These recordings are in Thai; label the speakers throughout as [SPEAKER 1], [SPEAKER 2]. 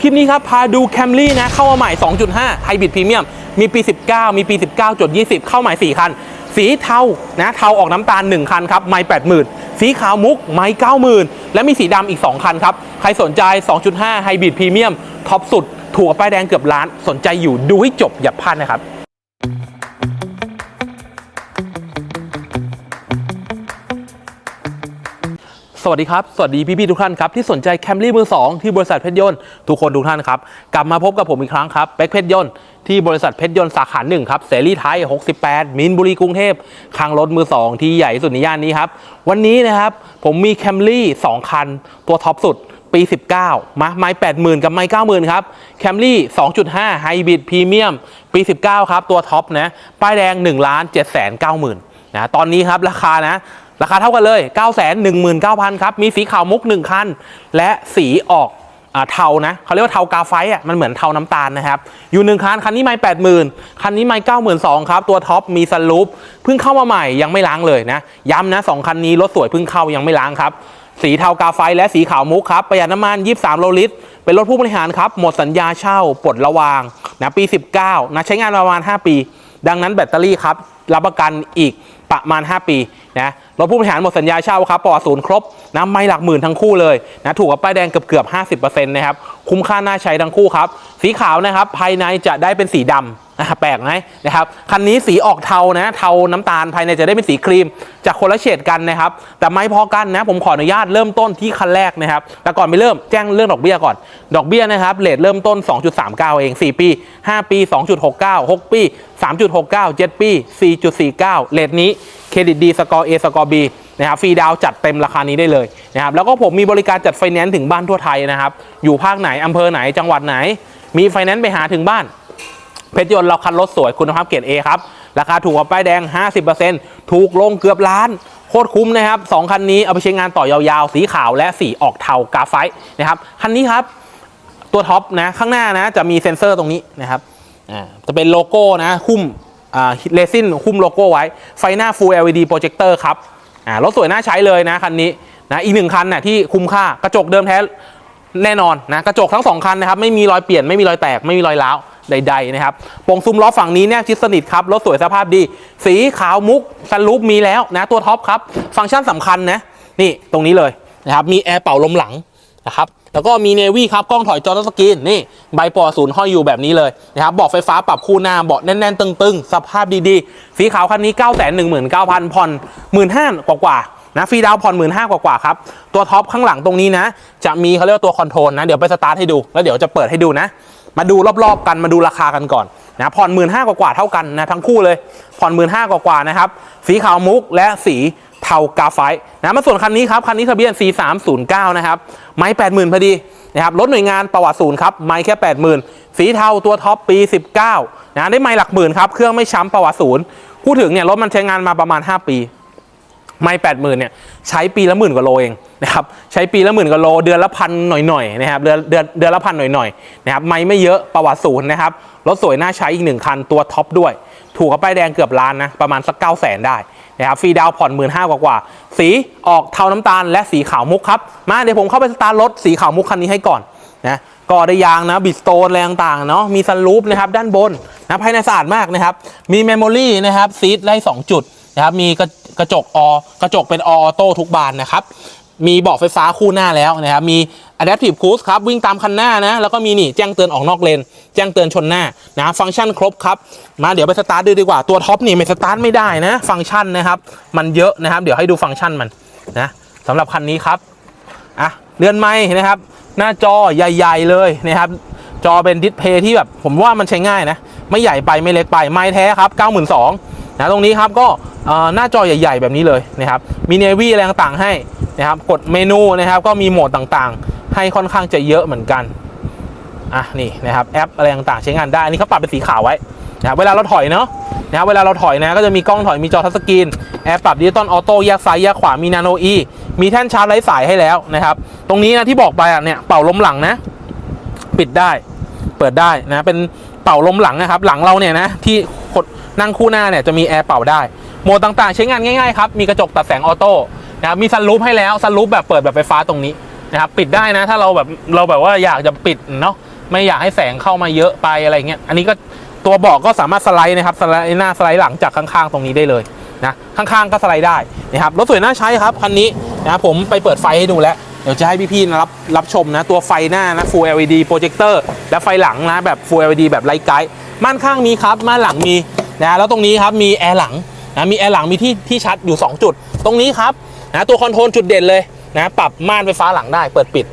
[SPEAKER 1] คลิปนี้ครับ พาดูแคมรี่นะ เข้ามาใหม่ 2.5 ไฮบริดพรีเมียม มีปี 19 มีปี 19.20 เข้าใหม่ 4 คัน สีเทานะเทาออกน้ำตาล 1 คันครับ ไม่ 80,000 สีขาวมุก ไม่ 90,000 และมีสีดำอีก 2 คันครับ ใครสนใจ 2.5 ไฮบริดพรีเมียม ท็อปสุด ถั่วป้ายแดงเกือบล้าน สนใจอยู่ดูให้จบอย่าพลาดนะครับ สวัสดีครับ สวัสดีพี่ๆทุกท่านครับ ที่สนใจแคมรี่มือ2ที่บริษัทเพชรยนต์ทุกคนทุกท่านครับ กลับมาพบกับผมอีกครั้งครับเป๊กเพชรยนต์ที่บริษัทเพชรยนต์สาขาหนึ่งครับเสรีไทย 68 มินบุรีกรุงเทพคลังรถมือ2ที่ใหญ่สุดในย่านนี้ครับ วันนี้นะครับผมมีแคมรี่2คัน ตัวท็อปสุดปี 19 มาไม้80,000 กับไม้90,000 ครับแคมรี่ 2.5 ไฮบริดพรีเมียมปี 19 ครับ ตัวท็อปนะป้ายแดง1ล้าน7 9 0 0 0 0นะตอนนี้ครับราคานะ ราคาเท่ากันเลย 9 1 9 0 0 0 ครับ มีสีขาวมุก 1 คัน และสีออกเทานะเขาเรียกว่าเทากาไฟอะมันเหมือนเทาน้ำตาลนะครับ อยู่หนึ่งคัน คันนี้ไม่แปดหมื่นคันนี้ไม่เก้าหมื่นสองครับ ตัวท็อปมีสลูปเพิ่งเข้ามาใหม่ยังไม่ล้างเลยนะ ย้ำนะสองคันนี้รถสวยเพิ่งเข้ายังไม่ล้างครับ สีเทากาไฟและสีขาวมุกครับ ประหยัดน้ำมัน23โลลิตร เป็นรถผู้บริหารครับ หมดสัญญาเช่าปลดระวางนะปี 19นะใช้งานประมาณ 5 ปี ดังนั้นแบตเตอรี่ครับรับประกันอีกประมาณ 5 ปีนะรถผู้บริหารหมดสัญญาเช่าครับปอดศูนย์ครบนะไม่หลักหมื่นทั้งคู่เลยนะถูกกับป้ายแดงเกือบเกือบ 50%นะครับคุ้มค่าน่าใช้ทั้งคู่ครับ สีขาวนะครับภายในจะได้เป็นสีดำนะแปลกไหมนะครับคันนี้สีออกเทานะเทาน้ำตาลภายในจะได้เป็นสีครีม จากคนละเฉดกันนะครับ แต่ไม่พอกันนะผมขออนุญาตเริ่มต้นที่คันแรกนะครับแต่ก่อนไปเริ่มแจ้งเรื่องดอกเบี้ยก่อน ดอกเบี้ยนะครับเลทเริ่มต้น 2.39 เอง 4 ปี 5 ปี 2.69 6 ปี3.69 7ปี 4.49 เลทนี้เครดิตดีสกอร์ A สกอร์ B นะครับฟรีดาวน์จัดเต็มราคานี้ได้เลยนะครับแล้วก็ผมมีบริการจัดไฟแนนซ์ถึงบ้านทั่วไทยนะครับ อยู่ภาคไหน อำเภอไหนจังหวัดไหน มีไฟแนนซ์ไปหาถึงบ้าน เพชรยนต์เราคันรถสวยคุณภาพเกรด A ครับ ราคาถูกกว่าป้ายแดง 50%ถูกลงเกือบล้านโคตรคุ้มนะครับ2คันนี้เอาไปใช้งานต่อยาวๆ สีขาวและสีออกเทากาไฟต์นะครับคันนี้ครับตัวท็อปนะข้างหน้านะจะมีเซ็นเซอร์ตรงนี้นะครับ อ่าจะเป็นโลโก้นะคุ้มอ่าเรซินคุ้มโลโก้ไว้ ไฟหน้า Full LED Projector ครับอ่ารถสวยน่าใช้เลยนะคันนี้นะอีกหนึ่งคันนะที่คุ้มค่ากระจกเดิมแท้แน่นอนนะกระจกทั้งสองคันนะครับไม่มีรอยเปลี่ยนไม่มีรอยแตกไม่มีรอยร้าวใดๆนะครับโปร่งซุ้มล้อฝั่งนี้เนี่ยชิดสนิทครับรถสวยสภาพดี สีขาวมุกซันรูปมีแล้วนะตัวท็อปครับ ฟังก์ชันสำคัญนะนี่ตรงนี้เลยนะครับมีแอร์เป่าลมหลังนะครับ แล้วก็มีเนวี่ครับกล้องถอยจอทัชสกรีนนี่ใบปอศูนย์ห้อยอยู่แบบนี้เลยนะครับเบอกไฟฟ้าปรับคู่หน้าเบาะแน่นๆ ตึงๆ สภาพดีๆ สีขาวคันนี้ 9 1 9 0 0 0ผ่อน15,000กว่าๆนะฟรีดาวผ่อน15,000กว่า ๆ ครับ ตัวท็อปข้างหลังตรงนี้นะ จะมีเขาเรียกว่าตัวคอนโทรลนะ เดี๋ยวไปสตาร์ทให้ดู แล้วเดี๋ยวจะเปิดให้ดูนะ มาดูรอบ ๆ กันมาดูราคากันก่อน นะผ่อนหมื่นห้ากว่าเท่ากันนะทั้งคู่เลยผ่อนหมื่นห้ากว่านะครับ สีขาวมุกและสีเทากาไฟนะมาส่วนคันนี้ครับ คันนี้ทะเบียน C309 นะครับไม้80,000 พอดีนะครับรถหน่วยงานประวัติศูนย์ครับ ไม้แค่ 80,000 สีเทาตัวท็อปปี 19นะได้ไม้หลักหมื่นครับ เครื่องไม่ช้ำประวัติศูนย์พูดถึงเนี่ยรถมันใช้งานมาประมาณ 5 ปี ไม่แปดหมื่นเนี่ยใช้ปีละหมื่นกว่าโลเองนะครับใช้ปีละหมื่นกว่าโลเดือนละพันหน่อยๆนะครับเดือนเดือนเดือนละพันหน่อยๆนะครับไม่ไม่เยอะประวัติศูนย์นะครับรถสวยน่าใช้อีกหนึ่งคันตัวท็อปด้วย ถูกกับป้ายแดงเกือบล้านนะประมาณสักเก้าแสนได้นะครับฟรีดาวผ่อนหมื่นห้ากว่าๆสีออกเทาน้ำตาลและสีขาวมุกครับมาเดี๋ยวผมเข้าไปสตาร์ทรถสีขาวมุกคันนี้ให้ก่อนนะก็ได้ยางนะบิสโตนอะไรต่างๆเนาะมีซันรูฟนะครับด้านบนนะภายในสะอาดมากนะครับมีเมมโมรี่นะครับซีทไล่สองจุด นะครับมีกระจกอกระจกเป็นออโต้ทุกบานนะครับมีเบาะไฟฟ้าคู่หน้าแล้วนะครับมี Adaptive Cruise ครับวิ่งตามคันหน้านะแล้วก็มีนี่แจ้งเตือนออกนอกเลน แจ้งเตือนชนหน้านะฟังก์ชันครบครับมาเดี๋ยวไปสตาร์ทดูดีกว่าตัวท็อปนี่ไม่สตาร์ทไม่ได้นะ ฟังก์ชันนะครับ มันเยอะนะครับ เดี๋ยวให้ดูฟังก์ชันมันนะสำหรับคันนี้ครับอะเรือนไม้นะครับ หน้าจอใหญ่ ๆ เลยนะครับ จอเป็นดิสเพย์ที่แบบผมว่ามันใช้ง่ายนะ ไม่ใหญ่ไปไม่เล็กไปไม้แท้ครับ 92,000 นะตรงนี้ครับก็หน้าจอใหญ่ ๆ แบบนี้เลยนะครับมีเนวี่อะไรต่างๆให้นะครับกดเมนูนะครับก็มีโหมดต่างๆ ให้ค่อนข้างจะเยอะเหมือนกันอะนี่นะครับแอปอะไรต่างๆใช้งานได้อันนี้เขาปรับเป็นสีขาวไว้นะครับเวลาเราถอยเนาะนะครับเวลาเราถอยนะก็จะมีกล้องถอยมีจอทัชสกรีนแอร์ปรับดิจิตอลออโต้แยกซ้ายแยกขวามีนาโนอีมีแท่นชาร์จไร้สายให้แล้วนะครับ ตรงนี้นะที่บอกไปอะเนี่ยเป่าลมหลังนะ ปิดได้ เปิดได้นะเป็นเป่าลมหลังนะครับ หลังเราเนี่ยนะที่ นั่งคู่หน้าเนี่ยจะมีแอร์เป่าได้โหมดต่างๆ ใช้งานง่ายๆครับมีกระจกตัดแสงออโต้นะครับมีซันรูฟให้แล้วซันรูฟแบบเปิดแบบไฟฟ้าตรงนี้นะครับปิดได้นะถ้าเราแบบเราแบบว่าอยากจะปิดเนาะไม่อยากให้แสงเข้ามาเยอะไปอะไรเงี้ยอันนี้ก็ตัวเบาะก็สามารถสไลด์นะครับสไลด์หน้าสไลด์หลังจากข้างๆ ตรงนี้ได้เลยนะข้างๆก็สไลด์ได้นะครับรถสวยน่าใช้ครับคันนี้นะผมไปเปิดไฟให้ดูแล้วเดี๋ยวจะให้พี่ๆรับรับชมนะตัวไฟหน้านะ Full LED Projector และไฟหลังนะแบบ Full LED แบบไลท์ไกด์ม่านข้างมีครับม่านหลังมี นะแล้วตรงนี้ครับมีแอร์หลังนะมีแอร์หลังมีที่ที่ชัดอยู่ 2 จุด ตรงนี้ครับนะตัวคอนโทรลจุดเด่นเลยนะปรับม่านไฟฟ้าหลังได้เปิดปิด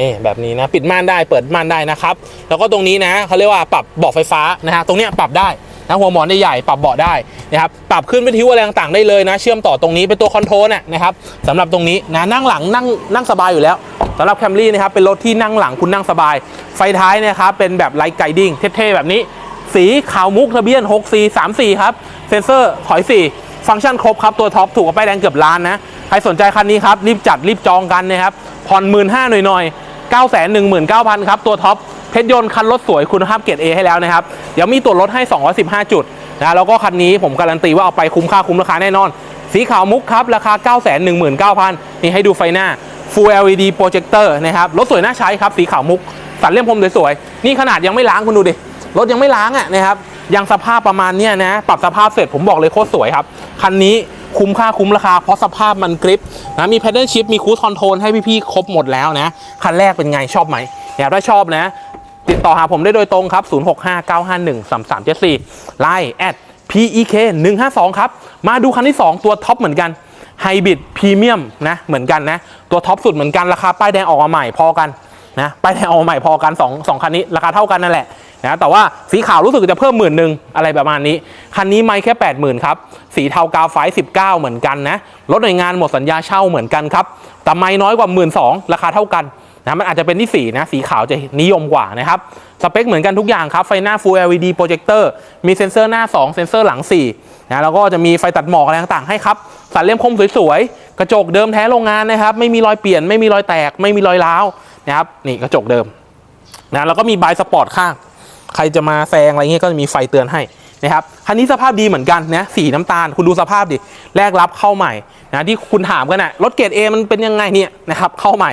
[SPEAKER 1] นี่แบบนี้นะปิดม่านได้เปิดม่านได้นะครับ แล้วก็ตรงนี้นะเขาเรียกว่าปรับเบาะไฟฟ้านะฮะตรงนี้ปรับได้นะหัวหมอนใหญ่ปรับเบาะได้นะครับปรับขึ้นวิทยุอะไรต่างๆได้เลยนะ เชื่อมต่อตรงนี้เป็นตัวคอนโทรลน่ะนะครับสำหรับตรงนี้นะนั่งหลังนั่งนั่งสบายอยู่แล้วสำหรับแคมรี่นะครับเป็นรถที่นั่งหลังคุณนั่งสบาย ไฟท้ายนะครับเป็นแบบไลท์ไกดิ้งเท่ๆแบบนี้ สีขาวมุกทะเบียน6 4 3 4 ครับ เซนเซอร์ถอย 4 ฟังก์ชันครบครับ ตัวท็อปถูกกับป้ายแดงเกือบล้านนะ ใครสนใจคันนี้ครับ รีบจัดรีบจองกันนะครับ ผ่อน1 5ื่นห้าหน่อยๆ9 1 9 0 0 0 ครับ ตัวท็อปเพชรยนต์คันรถสวยคุณภาพเกรด A ให้แล้วนะครับ เดี๋ยวมีตัวลดให้ 215 จุดนะแล้วก็คันนี้ผมการันตีว่าเอาไปคุ้มค่าคุ้มราคาแน่นอน สีขาวมุกครับ ราคา 9 1 9 0 0 0นี่ให้ดูไฟหน้า Full LED Projector นะครับรถสวยน่าใช้ครับสีขาวมุกสันเลี่ยมคมสวยๆนี่ขนาดยังไม่ล้างคุณดูดิ รถยังไม่ล้างอะนะครับยังสภาพประมาณเนี้ยนะปรับสภาพเสร็จผมบอกเลยโคตรสวยครับ คันนี้คุ้มค่าคุ้มราคา เพราะสภาพมันกริปนะมีแพดเดิลชิพมีคู e คอนโทรลให้พี่ๆครบหมดแล้วนะ คันแรกเป็นไงชอบไหมเนี่ยถ้าชอบนะ ติดต่อหาผมได้โดยตรงครับ 0659513374 Line at PEK 152ครับมาดูคันที่ 2 ตัวท็อปเหมือนกันไฮบริดพรีเมียมนะเหมือนกันนะตัวท็อปสุดเหมือนกันราคาป้ายแดงออกมาใหม่พอกันนะป้ายแดงออกมาใหม่พอกัน2 2คันนี้ราคาเท่ากันนั่นแหละ นะแต่ว่าสีขาวรู้สึกจะเพิ่มหมื่นหนึ่งอะไรประมาณนี้ คันนี้ไม่แค่ 80,000ครับสีเทากาวไฟ 19 เหมือนกันนะรถหน่วยงานหมดสัญญาเช่าเหมือนกันครับแต่ไม่น้อยกว่า 1 2ื่นราคาเท่ากันนะมันอาจจะเป็นที่สีนะ สีขาวจะนิยมกว่านะครับสเปคเหมือนกันทุกอย่างครับ ไฟหน้า Full LED Projector มีเซ็นเซอร์หน้า 2 เซ็นเซอร์หลัง 4 นะ แล้วก็จะมีไฟตัดหมอกอะไรต่างๆให้ครับ สันเลี่ยมคมสวยๆ กระจกเดิมแท้โรงงานนะครับ ไม่มีรอยเปลี่ยน ไม่มีรอยแตก ไม่มีรอยร้าวนะครับ นี่กระจกเดิม นะ แล้วก็มีบายสปอร์ตข้าง ใครจะมาแซงอะไรเงี้ยก็จะมีไฟเตือนให้นะครับคันนี้สภาพดีเหมือนกันนะสีน้ำตาล คุณดูสภาพดิแลกรับเข้าใหม่นะที่คุณถามกันนะรถเกรด A มันเป็นยังไงเนี่ยนะครับเข้าใหม่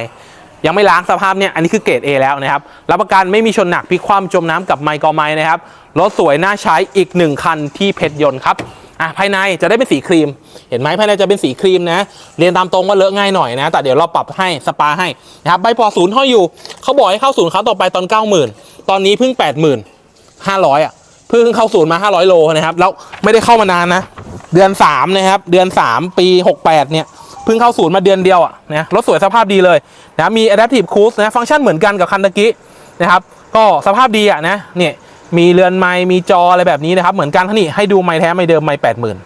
[SPEAKER 1] ยังไม่ล้างสภาพเนี่ยอันนี้คือเกรด A แล้วนะครับรับประกันไม่มีชนหนักพิคว่ำจมน้ำกับไมค์กอไม้นะครับรถสวยน่าใช้อีกหนึ่งคันที่เพชรยนต์ครับอะภายในจะได้เป็นสีครีม เห็นไหมภายในจะเป็นสีครีมนะเรียนตามตรงว่าเลอะง่ายหน่อยนะ แต่เดี๋ยวเราปรับให้สปาให้นะครับใบพอศูนย์ห้อยอยู่เขาบอกให้เข้าศูนย์ครั้งต่อไปตอน 90,000 ตอนนี้เพิ่ง 80,000 500อะเพิ่งเข้าศูนย์มา 500 โลนะครับแล้วไม่ได้เข้ามานานนะ เดือน3นะครับ เดือน 3 ปี 68 เนี่ยเพิ่งเข้าศูนย์มาเดือนเดียวอะนะรถสวยสภาพดีเลยนะมี adaptive cruise นะฟังก์ชันเหมือนกันกับคันตะกี้นะครับ ก็สภาพดีอะนะเนี่ยมีเรือนไม้มีจออะไรแบบนี้นะครับ เหมือนกันท่านี่ให้ดูไม้แท้ไม้เดิมไม้แปดหมื่น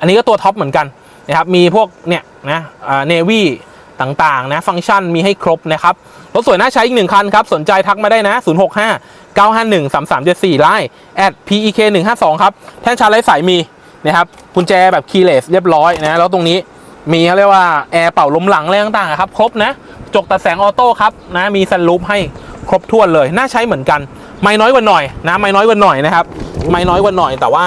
[SPEAKER 1] อันนี้ก็ตัวท็อปเหมือนกันนะครับ มีพวกเนี่ยนะเนวี่ต่างๆนะ ฟังก์ชันมีให้ครบนะครับ รถสวยน่าใช้อีกหนึ่งคันครับ สนใจทักมาได้นะ 065 951 3374ไลน์ at pek 152ครับ แท่นชาร์จไร้สายมีนะครับกุญแจแบบคีย์เลสเรียบร้อยนะแล้วตรงนี้มีเขาเรียกว่า แอร์เป่าลมหลังอะไรต่างๆครับ ครบนะ จกตัดแสงออโต้ครับนะมีซันรูปให้ครบถ้วนเลย น่าใช้เหมือนกัน ไม่น้อยกว่าหน่อยนะไม่น้อยกว่าหน่อยนะครับไม่น้อยกว่าหน่อยแต่ว่า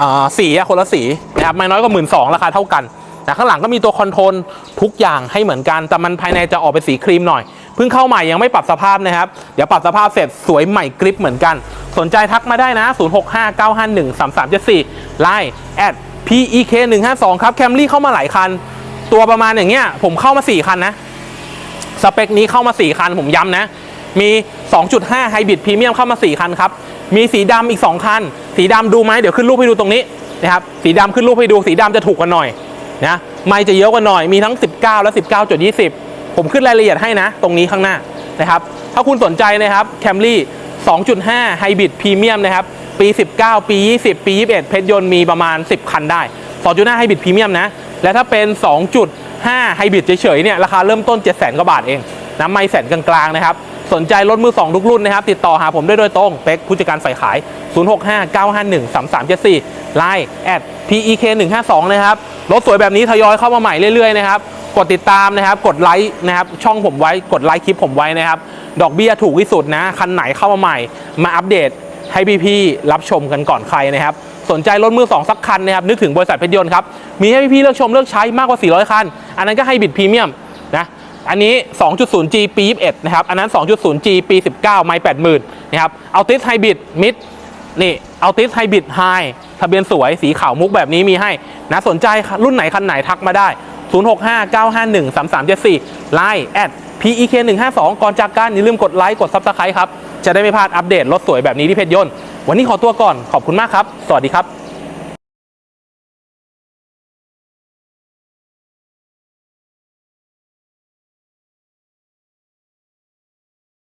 [SPEAKER 1] อ่าสีคนละสีนะครับไม่น้อยกว่าหมื่นสองราคาเท่ากัน นะข้างหลังก็มีตัวคอนโทรลทุกอย่างให้เหมือนกัน แต่มันภายในจะออกเป็นสีครีมหน่อย เพิ่งเข้าใหม่ยังไม่ปรับสภาพนะครับ เดี๋ยวปรับสภาพเสร็จสวยใหม่กริปเหมือนกัน สนใจทักมาได้นะ 0659513374ไลน์ at pek 152 ครับแคมรี่เข้ามาหลายคัน ตัวประมาณอย่างเงี้ยผมเข้ามา 4 คันนะ สเปคนี้เข้ามา 4 คันผมย้ำนะ มี 2.5 ไฮบริดพรีเมียมเข้ามา 4 คันครับ มีสีดำอีก 2 คัน สีดำดูไหมเดี๋ยวขึ้นรูปให้ดูตรงนี้นะครับ สีดำขึ้นรูปให้ดู สีดำจะถูกกว่าหน่อย นะไม่จะเยอะกว่าหน่อยมีทั้ง 19 และ 19.20 ผมขึ้นรายละเอียดให้นะ ตรงนี้ข้างหน้านะครับ ถ้าคุณสนใจนะครับแคมรี่2.5 ไฮบริดพรีเมียมนะครับ ปี 19 ปี 20 ปี 21 เพชรยนต์มีประมาณ 10 คันได้ 2.5 ไฮบริดพรีเมียมนะ และถ้าเป็น 2.5 ไฮบริดเฉยๆเนี่ยราคาเริ่มต้น 700,000กว่าบาทเองนะไม่แสนกลางๆนะครับ สนใจรถมือ 2 ทุกรุ่นนะครับ ติดต่อหาผมได้โดยตรง เป็กผู้จัดการฝ่ายขาย 0659513374 Line at pek 152 นะครับ รถสวยแบบนี้ทยอยเข้ามาใหม่เรื่อยๆนะครับ กดติดตามนะครับ กดไลค์นะครับ ช่องผมไว้ กดไลค์คลิปผมไว้นะครับ ดอกเบี้ยถูกที่สุดนะ คันไหนเข้ามาใหม่ มาอัปเดตให้พี่ๆรับชมกันก่อนใครนะครับสนใจรถมือ2สักคันนะครับนึกถึงบริษัทเพชรยนต์ครับ มีให้พี่ๆเลือกชมเลือกใช้มากกว่า 400 คัน อันนั้นก็ให้บิดพรีเมียมนะ อันนี้ 2.0G ปี 21 นะครับ อันนั้น 2.0G ปี 19 ไม่80,000 นะครับ เอาติสไฮบริดมิดนี่ เอาติสไฮบริดไฮทะเบียนสวยสีขาวมุกแบบนี้มีให้นะสนใจรุ่นไหนคันไหนทักมาได้ 0659513374 ไลน์แอด PEK 152 ก่อนจากกันอย่าลืมกดไลค์กดซับสไครต์ครับ จะได้ไม่พลาดอัปเดตรถสวยแบบนี้ที่เพชรยนต์ วันนี้ขอตัวก่อนขอบคุณมากครับ สวัสดีครับ